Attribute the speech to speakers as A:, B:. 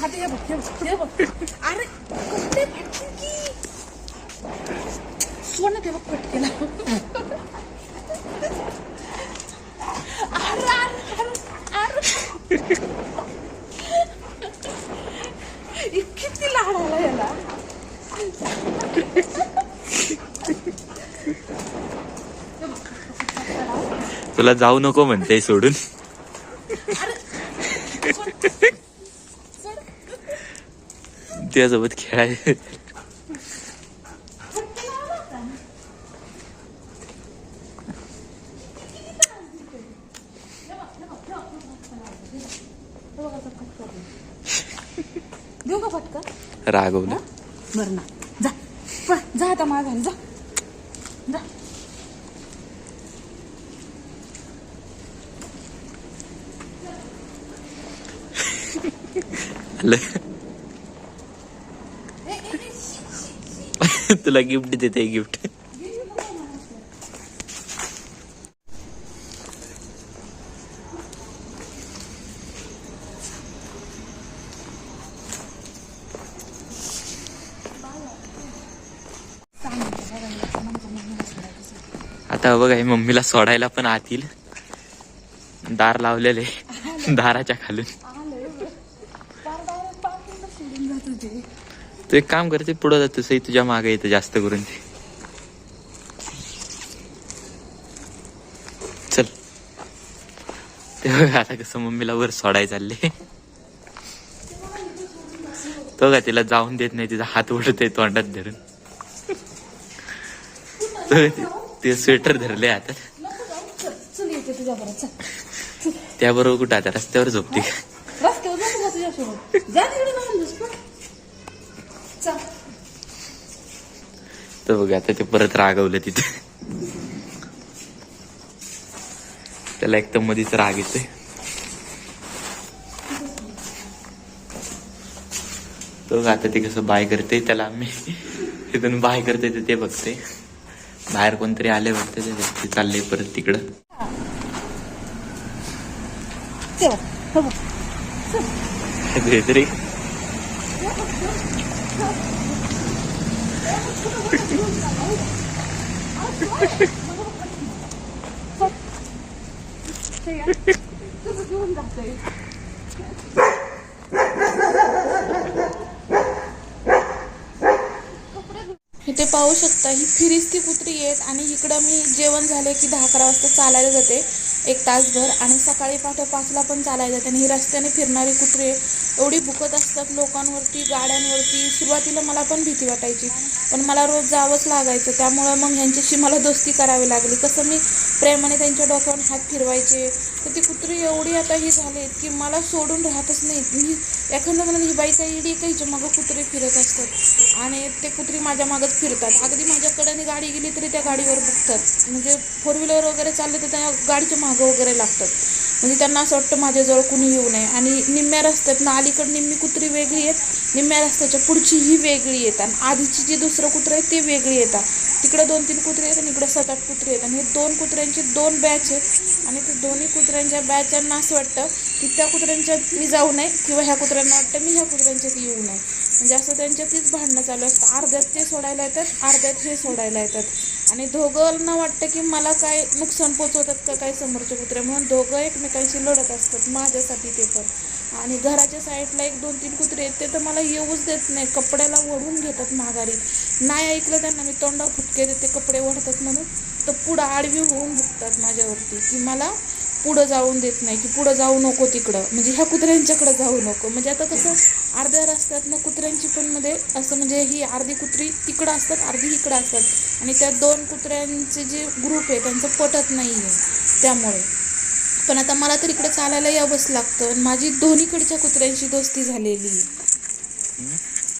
A: फाटे हे बघ हे बघ हे बघ अरे कसले फाटतील की सोनं ते बघ फटकेला अरे अरे अरे अरे किती लाड आला याला
B: तुला जाऊ नको म्हणते सोडून. त्यासोबत खेळाय.
A: देऊ का फटका
B: रागवलं.
A: बरं ना. जा. पळ. जा आता मागायला जा. जा.
B: आलं. तुला गिफ्ट देते गिफ्ट. आता बघा मम्मीला सोडायला पण आतील. दार लावलेले दाराच्या खालून. तू एक काम करते पुढं जातो सई तुझ्या मागे येतं जास्त करून ते. चल. ते आता कसं मम्मीला वर सोडाय चालले. तो का तिला जाऊन देत नाही तिचा हात ओढतोय तोंडात धरून. ते- स्वेटर धरले
A: आता.
B: त्याबरोबर कुठं आता? रस्त्यावर झोपते का? तर बघ आता ते परत रागवलं तिथे. त्याला एक तर मधीच राग येतोय. तो आता ते कसं बाय करते त्याला आम्ही तिथून बाय करते तर ते बघते. बाहेर कोणतरी आले बघते ते ते चालले परत तिकडं.
A: ते
C: इथे पाहू शकता ही फिरिस्ती कुत्री आहेत आणि इकडं मी जेवण झाले की दहा अकरा वाजता चालायला जाते. एक तासभर आणि सकाळी पहाटे पाचला पण चालायला जाते आणि ही रस्त्याने फिरणारी कुत्रे एवढी भुकत असतात लोकांवरती गाड्यांवरती. सुरुवातीला मला पण भीती वाटायची पण मला रोज जावंच लागायचं. त्यामुळं मग ह्यांच्याशी मला दोस्ती करावी लागली. कसं मी प्रेमाने त्यांच्या डोक्यावर हात फिरवायचे तर ती कुत्री एवढी आता ही झाली की मला सोडून राहतच नाही. मी एखादं म्हणून ही बाई काही इडी काहीच्या मागं कुत्रे फिरत असतात. आणि ते कुत्री माझ्या मागच फिरतात. अगदी माझ्याकडे गाडी गेली तरी त्या गाडीवर बघतात. म्हणजे फोर व्हीलर वगैरे चालले तर त्या गाडीच्या मागं वगैरे लागतात. म्हणजे त्यांना असं वाटतं माझ्याजवळ कुणी येऊ नये. आणि निम्म्या रस्त्यात ना अलीकडं निम्मी कुत्री वेगळी आहेत निम्म्या रस्त्याच्या पुढची ही वेगळी येतात आणि आधीची जी दुसरं कुत्रं आहे ते वेगळी येतात तिकडं दोन तीन कुत्रे आहेत आणि इकडं सात आठ कुत्रे आहेत. आणि हे दोन कुत्र्यांची दोन बॅच आहेत. आणि ते दोन्ही कुत्र्यांच्या बॅचांना असं वाटतं की त्या कुत्र्यांच्यात मी जाऊ नये किंवा ह्या कुत्र्यांना वाटतं मी ह्या कुत्र्यांच्यात येऊ नये. म्हणजे असं त्यांच्यातच भांडणं चालू असतं अर्ध्यात ते सोडायला येतात अर्ध्यात हे सोडायला येतात. आणि दोघांना वाटतं की मला काय नुकसान पोचवतात का काय समोरचे कुत्रे म्हणून दोघं एकमेकांशी लढत असतात माझ्यासाठी ते पण. आणि घराच्या साईडला एक दोन तीन कुत्रे आहेत ते तर मला येऊच देत नाही कपड्याला ओढून घेतात माघारी. नाही ऐकलं त्यांना मी तोंडावर फुटके देते कपडे ओढतात म्हणून. तर पुढं आडवी होऊन भुकतात माझ्यावरती की मला पुढं जाऊन देत नाही की पुढं जाऊ नको तिकडं. म्हणजे ह्या कुत्र्यांच्याकडं जाऊ नको. म्हणजे आता कसं अर्ध्या रस्त्यातनं कुत्र्यांची पण मध्ये असं म्हणजे ही अर्धी कुत्री तिकडं असतात अर्धी इकडं असतात. आणि त्या दोन कुत्र्यांचे जे ग्रुप आहे त्यांचं पटत नाही आहे त्यामुळे. पण आता मला तर इकडे चालायला यावंच लागतं. माझी दोन्हीकडच्या कुत्र्यांशी दोस्ती झालेली आहे.